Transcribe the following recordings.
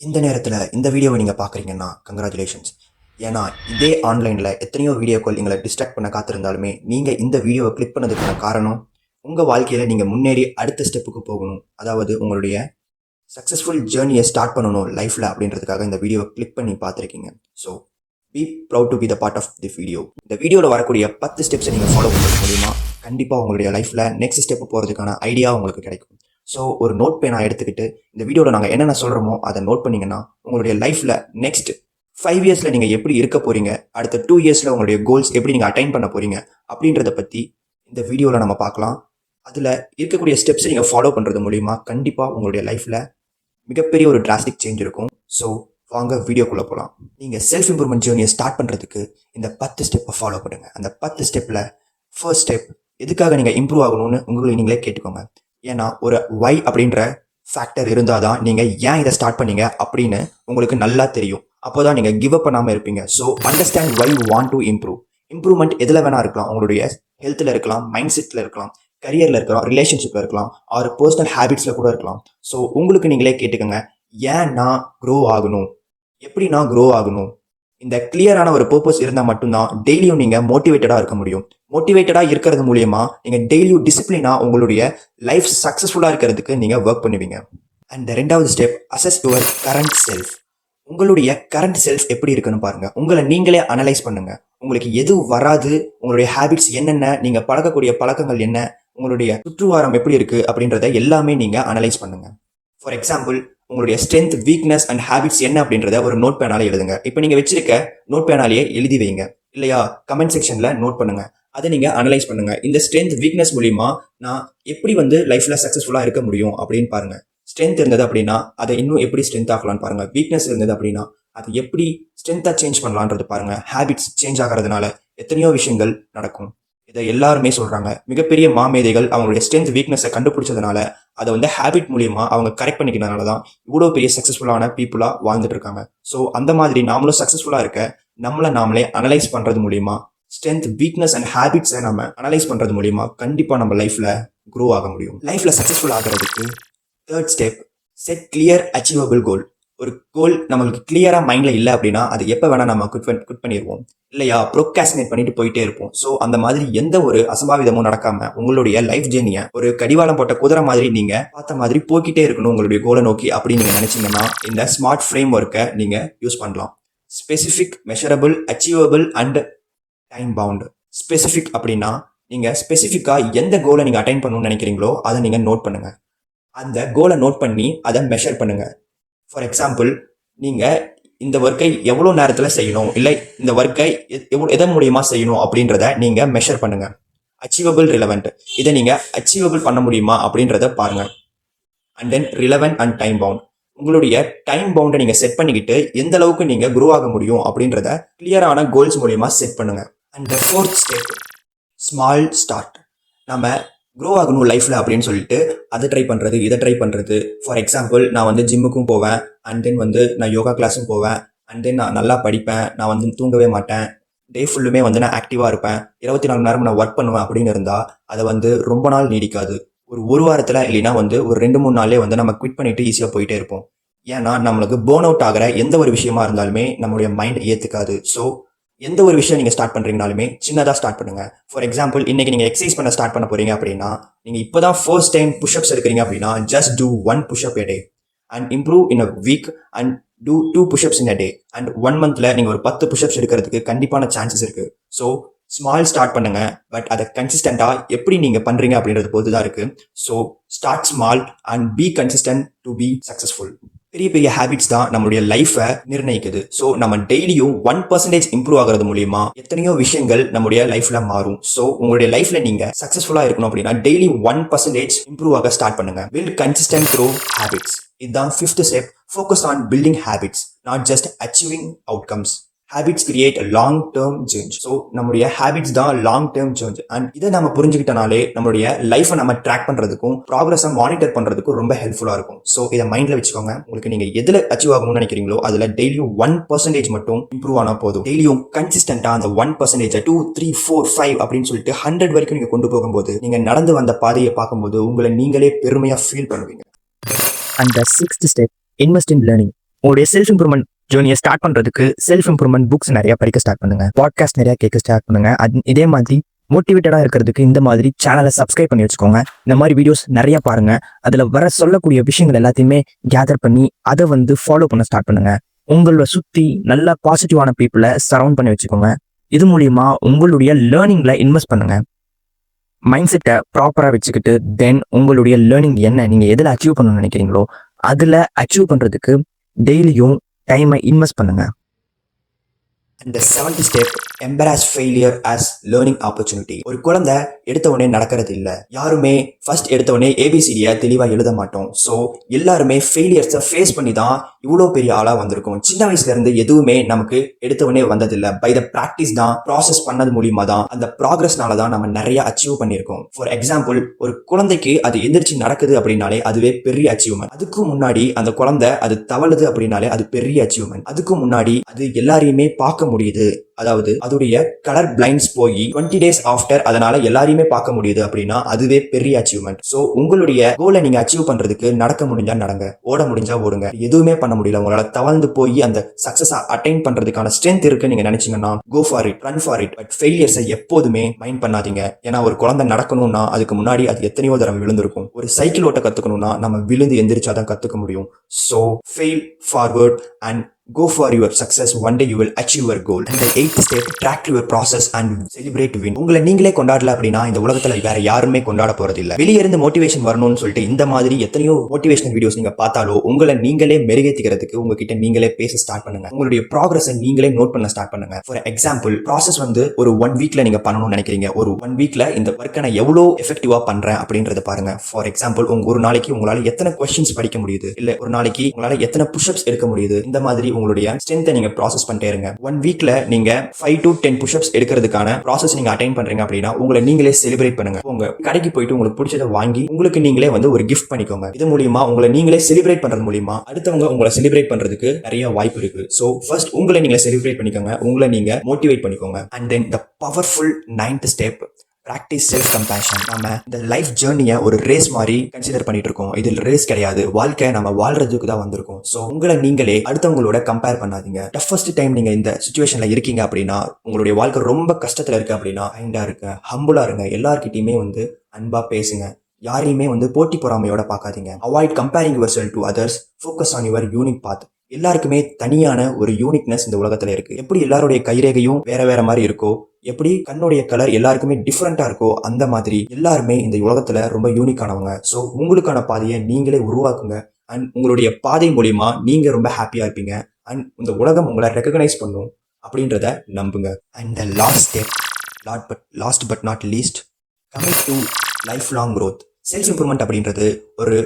இந்த நேரத்தில் இந்த வீடியோவை நீங்கள் பார்க்குறீங்கன்னா கங்க்ராச்சுலேஷன்ஸ் ஏன்னா இதே ஆன்லைனில் எத்தனையோ வீடியோக்கள் எங்களை டிஸ்ட்ராக்ட் பண்ண காத்திருந்தாலுமே நீங்கள் இந்த வீடியோவை கிளிக் பண்ணதுக்கான காரணம் உங்கள் வாழ்க்கையில் நீங்கள் முன்னேறி அடுத்த ஸ்டெப்புக்கு போகணும். அதாவது உங்களுடைய சக்ஸஸ்ஃபுல் ஜேர்னியை ஸ்டார்ட் பண்ணணும் லைஃப்பில் அப்படின்றதுக்காக இந்த வீடியோவை கிளிக் பண்ணி பார்த்துருக்கீங்க so be proud to be the part of the video இந்த வீடியோவில் வரக்கூடிய பத்து ஸ்டெப்ஸை நீங்கள் ஃபாலோ பண்ணுறது மூலிமா கண்டிப்பாக உங்களுடைய லைஃப்பில் நெக்ஸ்ட் ஸ்டெப் போகிறதுக்கான ஐடியா உங்களுக்கு கிடைக்கும். ஸோ ஒரு நோட் பேனாக எடுத்துக்கிட்டு இந்த வீடியோவில் நாங்கள் என்னென்ன சொல்கிறோமோ அதை நோட் பண்ணீங்கன்னா உங்களுடைய லைஃப்பில் நெக்ஸ்ட் ஃபைவ் இயர்ஸில் நீங்கள் எப்படி இருக்க போகிறீங்க அடுத்த டூ இயர்ஸில் உங்களுடைய கோல்ஸ் எப்படி நீங்கள் அட்டைன் பண்ண போகிறீங்க அப்படின்றத பற்றி இந்த வீடியோவில் நம்ம பார்க்கலாம். அதில் இருக்கக்கூடிய ஸ்டெப்ஸை நீங்கள் ஃபாலோ பண்ணுறது மூலிமா கண்டிப்பாக உங்களுடைய லைஃப்பில் மிகப்பெரிய ஒரு டிராஸ்டிக் சேஞ்ச் இருக்கும். ஸோ வாங்க வீடியோக்குள்ளே போகலாம் நீங்கள் செல்ஃப் இம்ப்ரூவ்மெண்ட் ஜேர்னியை ஸ்டார்ட் பண்ணுறதுக்கு இந்த பத்து ஸ்டெப்பை ஃபாலோ பண்ணுங்கள் அந்த பத்து ஸ்டெப்பில் ஃபர்ஸ்ட் ஸ்டெப் எதுக்காக நீங்கள் இம்ப்ரூவ் ஆகணும்னு உங்களை நீங்களே கேட்டுக்கோங்க. ஏன்னா ஒரு வை அப்படின்ற ஃபேக்டர் இருந்தால் தான் நீங்கள் ஏன் இதை ஸ்டார்ட் பண்ணீங்க அப்படின்னு உங்களுக்கு நல்லா தெரியும். அப்போ தான் நீங்கள் கிவ் அப் பண்ணாமல் இருப்பீங்க so understand why want to improve improvement எதில் வேணா இருக்கலாம். உங்களுடைய ஹெல்த்தில் இருக்கலாம் மைண்ட் செட்டில் இருக்கலாம் கரியரில் இருக்கலாம் ரிலேஷன்ஷிப்பில் இருக்கலாம் ஆர் பர்சனல் ஹேபிட்ஸில் கூட இருக்கலாம். ஸோ உங்களுக்கு நீங்களே கேட்டுக்கோங்க. ஏன் நான் க்ரோ ஆகணும்? எப்படி நான் க்ரோ ஆகணும்? இந்த கிளியரான ஒரு பர்பஸ் இருந்தால் மட்டும்தான் டெய்லியும் நீங்கள் மோட்டிவேட்டடாக இருக்க முடியும். மோட்டிவேட்டடாக இருக்கிறது மூலியமா நீங்கள் டெய்லியும் டிசிப்ளினாக உங்களுடைய லைஃப் சக்ஸஸ்ஃபுல்லாக இருக்கிறதுக்கு நீங்கள் ஒர்க் பண்ணுவீங்க. அண்ட் ரெண்டாவது step assess your current self உங்களுடைய கரண்ட் செல்ஃப் எப்படி இருக்குன்னு பாருங்கள் உங்களை நீங்களே அனலைஸ் பண்ணுங்கள் உங்களுக்கு எது வராது உங்களுடைய ஹேபிட்ஸ் என்னென்ன நீங்கள் பழக்கக்கூடிய பழக்கங்கள் என்ன உங்களுடைய சுற்றுவாரம் எப்படி இருக்குது அப்படின்றத எல்லாமே நீங்கள் அனலைஸ் பண்ணுங்கள் ஃபார் எக்ஸாம்பிள் உங்களுடைய ஸ்ட்ரென்த் வீக்னஸ் அண்ட் ஹேபிட்ஸ் என்ன அப்படின்றத ஒரு நோட் பேனாலே எழுதுங்க. இப்போ நீங்கள் வச்சிருக்க நோட் பேனாலேயே எழுதி வைங்க. இல்லையா? கமெண்ட் செக்ஷனில் நோட் பண்ணுங்க. அதை நீங்கள் அனலைஸ் பண்ணுங்க. இந்த ஸ்ட்ரென்த் வீக்னஸ் மூலிமா நான் எப்படி வந்து லைஃப்பில் சக்ஸஸ்ஃபுல்லாக இருக்க முடியும் அப்படின்னு பாருங்க. ஸ்ட்ரென்த் இருந்தது அப்படின்னா அதை இன்னும் எப்படி ஸ்ட்ரென்த் ஆகலாம்னு பாருங்க. வீக்னஸ் இருந்தது அப்படின்னா அது எப்படி ஸ்ட்ரென்த்தாக சேஞ்ச் பண்ணலான்றது பாருங்க. ஹேபிட்ஸ் சேஞ்ச் ஆகிறதுனால எத்தனையோ விஷயங்கள் நடக்கும். இதை எல்லாருமே சொல்றாங்க. மிகப்பெரிய மாமேதைகள் அவங்களுடைய ஸ்ட்ரென்த் வீக்னஸை கண்டுபிடிச்சதுனால அதை வந்து ஹேபிட் மூலியமா அவங்க கரெக்ட் பண்ணிக்கிறதுனால தான் இவ்வளோ பெரிய சக்ஸஸ்ஃபுல்லான பீப்புளாக வாழ்ந்துட்டு இருக்காங்க ஸோ அந்த மாதிரி நாமளும் சக்ஸஸ்ஃபுல்லாக இருக்க நம்மளை நாமளே அனலைஸ் பண்ணுறது மூலியமா ஸ்ட்ரென்த் வீக்னஸ் அண்ட் ஹேபிட்ஸை நம்ம அனலைஸ் பண்ணுறது மூலியமா கண்டிப்பாக நம்ம லைஃப்பில் க்ரோ ஆக முடியும். லைஃப்பில் சக்ஸஸ்ஃபுல் ஆகிறதுக்கு third step set clear achievable goal ஒரு கோல் நம்மளுக்கு கிளியராக மைண்டில் இல்லை அப்படின்னா அது எப்போ வேணால் நம்ம குட் குட் பண்ணிடுவோம் இல்லையா? ப்ரொக்காசினேட் பண்ணிட்டு போயிட்டே இருப்போம். ஸோ அந்த மாதிரி எந்த ஒரு அசம்பாவிதமும் நடக்காம உங்களுடைய லைஃப் ஜேர்னியை ஒரு கடிவாளம் போட்ட குதிரை மாதிரி நீங்கள் பார்த்த மாதிரி போய்கிட்டே இருக்கணும் உங்களுடைய கோலை நோக்கி அப்படின்னு நீங்கள் நினச்சிங்கன்னா இந்த ஸ்மார்ட் ஃப்ரேம் ஒர்க்கை நீங்கள் யூஸ் பண்ணலாம். Specific measurable achievable and time bound specific அப்படின்னா நீங்கள் ஸ்பெசிஃபிக்காக எந்த கோலை நீங்கள் அட்டைன் பண்ணணும்னு நினைக்கிறீங்களோ அதை நீங்கள் நோட் பண்ணுங்கள் அந்த கோலை நோட் பண்ணி அதை மெஷர் பண்ணுங்கள் ஃபார் எக்ஸாம்பிள் நீங்கள் இந்த ஒர்க்கை எவ்வளோ நேரத்தில் செய்யணும்? இல்லை இந்த ஒர்க்கை எவ்வளோ எதன் மூலியமாக செய்யணும் அப்படின்றத நீங்கள் மெஷர் பண்ணுங்கள் அச்சீவபிள் ரிலவெண்ட் இதை நீங்கள் அச்சீவபிள் பண்ண முடியுமா அப்படின்றத பாருங்கள் and then relevant and time bound உங்களுடைய டைம் பவுண்டை நீங்கள் செட் பண்ணிக்கிட்டு எந்த அளவுக்கு நீங்கள் குரோ ஆக முடியும் அப்படின்றத கிளியரான கோல்ஸ் மூலியமாக செட் பண்ணுங்கள் and fourth step small start நம்ம க்ரோ ஆகணும் லைஃப்பில் அப்படின்னு சொல்லிட்டு அதை ட்ரை பண்ணுறது இதை ட்ரை பண்ணுறது ஃபார் எக்ஸாம்பிள் நான் வந்து ஜிம்முக்கும் போவேன். அண்ட் தென் வந்து நான் யோகா கிளாஸும் போவேன். அண்ட் தென் நான் நல்லா படிப்பேன். நான் வந்து தூங்கவே மாட்டேன். டே ஃபுல்லுமே வந்து நான் ஆக்டிவாக இருப்பேன். இருபத்தி நாலு நேரம் நான் ஒர்க் பண்ணுவேன் அப்படின்னு இருந்தால் அதை வந்து ரொம்ப நாள் நீடிக்காது. ஒரு ஒரு வாரத்தில் இல்லைன்னா வந்து ஒரு ரெண்டு மூணு நாள்லேயே வந்து நம்ம குவிட் பண்ணிட்டு ஈஸியாக போயிட்டே இருப்போம். ஏன்னா நம்மளுக்கு பேர்ன் அவுட் ஆகிற எந்த ஒரு விஷயமா இருந்தாலுமே நம்மளுடைய மைண்ட் ஏற்றுக்காது ஸோ எந்த ஒரு விஷயம் நீங்கள் ஸ்டார்ட் பண்ணுறீங்கனாலுமே சின்னதாக ஸ்டார்ட் பண்ணுங்கள் ஃபார் எக்ஸாம்பிள் இன்றைக்கி நீங்கள் எக்ஸசைஸ் பண்ண ஸ்டார்ட் பண்ண போகிறீங்க அப்படின்னா நீங்கள் இப்போ தான் ஃபர்ஸ்ட் டைம் புஷ்அப்ஸ் எடுக்கிறீங்க அப்படின்னா just do one pushup a day and improve in a week and do two pushups in a day and one மந்த்ல நீங்கள் ஒரு பத்து புஷ்அப்ஸ் எடுக்கிறதுக்கு கண்டிப்பான சான்சஸ் இருக்குது ஸோ ஸ்மால் ஸ்டார்ட் பண்ணுங்க பட் அதை கன்சிஸ்டண்டா எப்படி நீங்கள் பண்ணுறீங்க அப்படின்றது பொறுத்து தான் இருக்குது so start small and be consistent to be successful பெரிய பெரிய ஹேபிட்ஸ் தான் நம்மளுடைய லைஃபை நிர்ணயிக்குது. ஸோ நம்ம டெய்லியும் ஒன் பர்சன்டேஜ் இம்ப்ரூவ் ஆகிறது மூலியமா எத்தனையோ விஷயங்கள் நம்முடைய லைஃப்ல மாறும். ஸோ உங்களுடைய லைஃப்ல நீங்க சக்சஸ்ஃபுல்லா இருக்கணும் அப்படின்னா டெய்லி ஒன் பர்சன்டேஜ் இம்ப்ரூவ் ஆக ஸ்டார்ட் பண்ணுங்க. பில்ட் கன்சிஸ்டன்ட் த்ரூ ஹேபிட்ஸ் இதுதான் fifth step focus on building habits not just achieving outcomes habits create long term change so நம்மளுடைய ஹேபிட்ஸ் தான் லாங் டேர்ம் சேஞ்ச் அண்ட் இதை நம்ம புரிஞ்சுக்கிட்டனாலே நம்மளுடைய லைஃப்பை நம்ம ட்ராக் பண்ணுறதுக்கும் ப்ராக்ரஸை மானிட்டர் பண்ணுறதுக்கும் ரொம்ப ஹெல்ப்ஃபுல்லாக இருக்கும். ஸோ இதை மைண்டில் வச்சுக்கோங்க. உங்களுக்கு நீங்கள் எதில் அச்சீவ் ஆகணும்னு நினைக்கிறீங்களோ அதில் டெய்லியும் ஒன் பர்சன்டேஜ் மட்டும் இம்ப்ரூவ் ஆனால் போதும். டெய்லியும் கன்சிஸ்டன்டா அந்த one percentage two three four five அப்படின்னு சொல்லிட்டு ஹண்ட்ரட் வரைக்கும் நீங்கள் கொண்டு போகும்போது நீங்கள் நடந்து வந்த பாதையை பார்க்கும்போது உங்களை நீங்களே பெருமையாக ஃபீல் பண்ணுவீங்க. And the sixth step, invest in உங்களுடைய செல்ஃப் இம்ப்ரூவ்மெண்ட் ஜோனியை ஸ்டார்ட் பண்றதுக்கு செல்ஃப் இம்ப்ரூவ்மெண்ட் புக்ஸ் நிறைய படிக்க ஸ்டார்ட் பண்ணுங்க. பாட்காஸ்ட் நிறைய கேட்க ஸ்டார்ட் பண்ணுங்க. அது இதே மாதிரி மோட்டிவேட்டடா இருக்கிறதுக்கு இந்த மாதிரி சேனலை சப்ஸ்கிரைப் பண்ணி வச்சுக்கோங்க. இந்த மாதிரி வீடியோஸ் நிறைய பாருங்க. அதுல வர சொல்லக்கூடிய விஷயங்கள் எல்லாத்தையுமே கேதர் பண்ணி அதை வந்து ஃபாலோ பண்ண ஸ்டார்ட் பண்ணுங்க. உங்களை சுத்தி நல்ல பாசிட்டிவான பீப்புளை சரவுண்ட் பண்ணி வச்சுக்கோங்க. இது மூலியமா உங்களுடைய லேர்னிங்ல இன்வெஸ்ட் பண்ணுங்க. மைண்ட் செட்டை ப்ராப்பராக வச்சுக்கிட்டு தென் உங்களுடைய லேர்னிங் என்ன நீங்கள் எதில் அச்சீவ் பண்ணணும்னு நினைக்கிறீங்களோ அதில் அச்சீவ் பண்ணுறதுக்கு டெய்லியும் டைமை இன்வெஸ்ட் பண்ணுங்க. இந்த seventh step embrace failure as learning opportunity ஒரு குழந்தை எடுத்த உடனே நடக்கிறது இல்லை. யாருமே ஃபர்ஸ்ட் எடுத்த உடனே ஏபிசிடியை தெளிவாக எழுத மாட்டோம். ஸோ எல்லாருமே ஃபெயிலியர்ஸை ஃபேஸ் பண்ணி தான் இவ்வளோ பெரிய ஆளாக வந்திருக்கும். சின்ன வயசுல இருந்து எதுவுமே நமக்கு எடுத்தவொடனே வந்ததில்லை. பை த ப்ராக்டிஸ் தான் ப்ராசஸ் பண்ணது மூலியமா தான் அந்த ப்ராக்ரஸ்னால தான் நம்ம நிறைய அச்சீவ் பண்ணியிருக்கோம். ஃபார் எக்ஸாம்பிள் ஒரு குழந்தைக்கு அது எந்திரிச்சு நடக்குது அப்படின்னாலே அதுவே பெரிய அச்சீவ்மெண்ட் அதுக்கு முன்னாடி அந்த குழந்தை அது தவழுது அப்படின்னாலே அது பெரிய அச்சீவ்மெண்ட் அதுக்கு முன்னாடி அது எல்லாரையுமே பார்க்க முடியுது. அதாவது அதோடைய கலர் பிளைண்ட்ஸ் போய் டுவெண்ட்டி டேஸ் ஆஃப்டர் அதனால எல்லாரையுமே பார்க்க முடியுது அப்படின்னா அதுவே பெரிய அச்சீவ்மெண்ட் ஸோ உங்களுடைய கோலை நீங்க அச்சீவ் பண்றதுக்கு நடக்க முடிஞ்சா நடங்க. ஓட முடிஞ்சா ஓடுங்க. எதுவுமே பண்ண முடியல. உங்களால தவழ்ந்து போய் அந்த சக்சஸ் அட்டைன் பண்றதுக்கான ஸ்ட்ரென்த் இருக்கு நீங்க நினைச்சீங்கன்னா go for it run for it but ஃபெயிலியர்ஸை எப்போதுமே மைண்ட் பண்ணாதீங்க. ஏன்னா ஒரு குழந்தை நடக்கணும்னா அதுக்கு முன்னாடி அது எத்தனையோ தடவை விழுந்திருக்கும். ஒரு சைக்கிள் ஓட்ட கத்துக்கணும்னா நம்ம விழுந்து எந்திரிச்சாதான் கத்துக்க முடியும். So fail forward and go for your success. One day you will achieve your goal. And the eighth step track your process and celebrate win. உங்களை நீங்களே கொண்டாடல அப்படின்னா இந்த உலகத்துல வேற யாருமே கொண்டாட போறது இல்ல வெளியே இருந்து மோட்டிவேஷன் வரணும்னு சொல்லிட்டு இந்த மாதிரி எத்தனையோ மோட்டிவேஷனல் வீடியோஸ் நீங்க பார்த்தாலோ உங்களை நீங்களே மெருகேத்திக்கிறதுக்கு உங்ககிட்ட நீங்களே பேச ஸ்டார்ட் பண்ணுங்க. உங்களுடைய ப்ராக்ரஸ் நீங்களே நோட் பண்ண ஸ்டார்ட் பண்ணுங்க. ஃபார் எக்ஸாம்பிள் ப்ராசஸ் வந்து ஒரு ஒன் வீக்ல நீங்க பண்ணணும்னு நினைக்கிறீங்க. ஒரு ஒன் வீக்ல இந்த ஒர்க்கை நான் எவ்வளோ எஃபெக்டிவா பண்றேன் அப்படின்றத பாருங்க. ஃபார் எக்ஸாம்பிள் உங்க ஒரு நாளைக்கு உங்களால எத்தனை கொஸ்டின்ஸ் படிக்க முடியுது? இல்ல ஒரு நாளைக்கு உங்களால எத்தனை புஷ்அப்ஸ் எடுக்க முடியுது? இந்த மாதிரி உங்களுடைய ஸ்ட்ரென்த்தை நீங்க ப்ராசஸ் பண்ணிட்டே இருங்க. ஒன் வீக்ல நீங்க ஃபைவ் டு டென் புஷ்அப்ஸ் எடுக்கிறதுக்கான ப்ராசஸ் நீங்க அட்டைன் பண்றீங்க அப்படின்னா உங்களை நீங்களே செலிப்ரேட் பண்ணுங்க. உங்க கடைக்கு போயிட்டு உங்களுக்கு பிடிச்சதை வாங்கி உங்களுக்கு நீங்களே வந்து ஒரு கிஃப்ட் பண்ணிக்கோங்க. இது மூலியமா உங்களை நீங்களே செலிப்ரேட் பண்றது மூலியமா அடுத்தவங்க உங்களை செலிப்ரேட் பண்றதுக்கு நிறைய வாய்ப்பு இருக்கு. ஸோ ஃபர்ஸ்ட் உங்களை நீங்க செலிப்ரேட் பண்ணிக்கோங்க. உங்களை நீங்க மோட்டிவேட் பண்ணிக்கோங்க. And then the powerful ninth step practice self compassion நம்ம இந்த லைஃப் ஜேர்னியை ஒரு ரேஸ் மாதிரி கன்சிடர் பண்ணிட்டு இருக்கோம் இதில் ரேஸ் கிடையாது. வாழ்க்கை நம்ம வாழ்றதுக்கு தான் வந்திருக்கோம். ஸோ உங்களை நீங்களே அடுத்தவங்களோட கம்பேர் பண்ணாதீங்க. டஃபஸ்ட் டைம் நீங்கள் இந்த சுச்சுவேஷனில் இருக்கீங்க அப்படின்னா உங்களுடைய வாழ்க்கை ரொம்ப கஷ்டத்தில் இருக்கு அப்படின்னா கைண்டா இருக்க ஹம்புலாக இருங்க. எல்லார்கிட்டயுமே வந்து அன்பாக பேசுங்க. யாரையுமே வந்து போட்டி பொறாமையோட பார்க்காதீங்க. Avoid comparing your self to others focus on your unique path எல்லாருக்குமே தனியான ஒரு யூனிக்னஸ் இந்த உலகத்தில் இருக்கு. எப்படி எல்லாருடைய கைரேகையும் வேற வேற மாதிரி இருக்கோ எப்படி கண்ணுடைய கலர் எல்லாருக்குமே டிஃப்ரெண்டா இருக்கோ அந்த மாதிரி எல்லாருமே இந்த உலகத்துல ரொம்ப யூனிக்கானவங்க ஸோ உங்களுக்கான பாதையை நீங்களே உருவாக்குங்க. அண்ட் உங்களுடைய பாதை மூலியமா நீங்க ரொம்ப ஹாப்பியா இருப்பீங்க. அண்ட் இந்த உலகம் உங்களை ரெக்கக்னைஸ் பண்ணும் அப்படின்றத நம்புங்க. And the last step lot but last but not least commit to life long growth self improvement அப்படின்றது ஒரு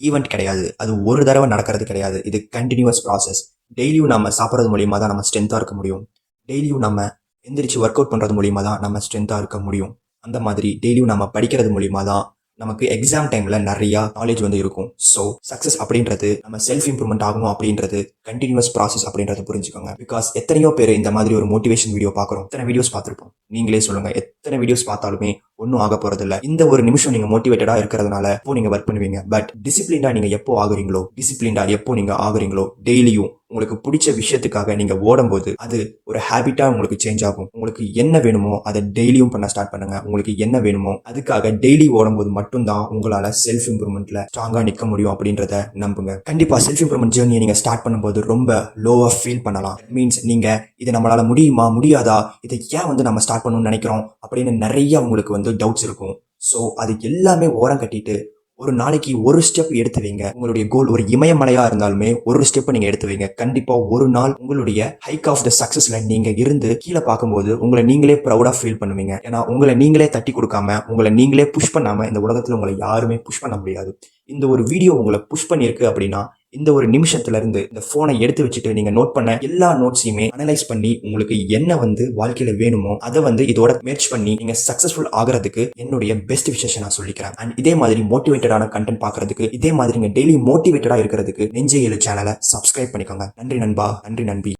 ஈவெண்ட் கிடையாது. அது ஒரு தடவை நடக்கிறது கிடையாது. இது கண்டினியூஸ் ப்ராசஸ் டெய்லியும் நம்ம சாப்பிட்றது மூலியமாக தான் நம்ம ஸ்ட்ரென்த்தாக இருக்க முடியும். டெய்லியும் நம்ம எந்திரிச்சு ஒர்க் அவுட் பண்ணுறது மூலியமாக தான் நம்ம ஸ்ட்ரென்த்தாக இருக்க முடியும். அந்த மாதிரி டெய்லியும் நம்ம படிக்கிறது மூலியமாக தான் நமக்கு எக்ஸாம் டைமில் நிறையா நாலேஜ் வந்து இருக்கும். ஸோ சக்ஸஸ் அப்படின்றது நம்ம செல்ஃப் இம்ப்ரூவ்மெண்ட் ஆகணும் அப்படின்றது கண்டினியூஸ் ப்ராசஸ் அப்படின்றத புரிஞ்சுக்கோங்க. பிகாஸ் எத்தனையோ பேர் இந்த மாதிரி ஒரு மோட்டிவேஷன் வீடியோ பார்க்குறோம். எத்தனை வீடியோஸ் பார்த்துருப்போம்? நீங்களே சொல்லுங்கள் எத்தனை வீடியோஸ் பார்த்தாலுமே ஒன்றும் ஆக போறது இந்த ஒரு நிமிஷம் நீங்க மோட்டிவேட்டடா இருக்கிறதுனால இப்போ நீங்க ஒர்க் பண்ணுவீங்க? பட் டிசிப்ளின்டா நீங்க எப்போ ஆகுறீங்களோ? டிசிப்ளின்டா எப்போ நீங்க ஆகுறீங்களோ? டெய்லியும் உங்களுக்கு பிடிச்ச விஷயத்துக்காக நீங்க ஓடும்போது அது ஒரு ஹேபிட்டா உங்களுக்கு சேஞ்ச் ஆகும். உங்களுக்கு என்ன வேணுமோ அதை டெய்லியும் பண்ண ஸ்டார்ட் பண்ணுங்க. உங்களுக்கு என்ன வேணுமோ அதுக்காக டெய்லி ஓடும்போது மட்டும்தான் உங்களால செல்ஃப் இம்ப்ரூவ்மெண்ட்ல ஸ்ட்ராங்கா நிக்க முடியும் அப்படின்றத நம்புங்க. கண்டிப்பா செல்ஃப் இம்ப்ரூவ்மெண்ட் ஜேர்னியை நீங்க ஸ்டார்ட் பண்ணும்போது ரொம்ப லோவா ஃபீல் பண்ணலாம். மீன்ஸ் நீங்க இது நம்மளால முடியுமா? முடியாதா? இதை ஏன் வந்து நம்ம ஸ்டார்ட் பண்ணணும்னு நினைக்கிறோம்? அப்படின்னு நிறைய உங்களுக்கு வந்து டவுட்ஸ் இருக்கும். ஸோ அது எல்லாமே ஓரம் கட்டிட்டு ஒரு நாளைக்கு ஒரு ஸ்டெப் எடுத்து வைங்க. உங்களுடைய கோல் ஒரு இமயமலையா இருந்தாலுமே ஒரு ஸ்டெப் நீங்க எடுத்து வைங்க. கண்டிப்பா ஒரு நாள் உங்களுடைய ஹைக் ஆஃப் த சக்சஸ்ல நீங்க இருந்து கீழே பார்க்கும்போது உங்களை நீங்களே ப்ரௌடா ஃபீல் பண்ணுவீங்க. ஏன்னா உங்களை நீங்களே தட்டி கொடுக்காம உங்களை நீங்களே புஷ் பண்ணாம இந்த உலகத்துல உங்களை யாருமே புஷ் பண்ண முடியாது. இந்த ஒரு வீடியோ உங்களை புஷ் பண்ணியிருக்கு அப்படின்னா இந்த ஒரு நிமிஷத்துல இருந்து இந்த போனை எடுத்து வச்சுட்டு நீங்க நோட் பண்ண எல்லா நோட்ஸையுமே அனலைஸ் பண்ணி உங்களுக்கு என்ன வந்து வாழ்க்கையில வேணுமோ அதை வந்து இதோட மேட்ச் பண்ணி நீங்க சக்சஸ்ஃபுல் ஆகிறதுக்கு என்னுடைய பெஸ்ட் விஷயம் நான் சொல்லிக்கிறேன். அண்ட் இதே மாதிரி மோட்டிவேட்டடான கண்டென்ட் பார்க்கறதுக்கு இதே மாதிரி நீங்க டெய்லி மோட்டிவேட்டடா இருக்கிறதுக்கு நெஞ்சையலு சேனலை சப்ஸ்கிரைப் பண்ணிக்கோங்க. நன்றி நண்பா நன்றி நண்பி.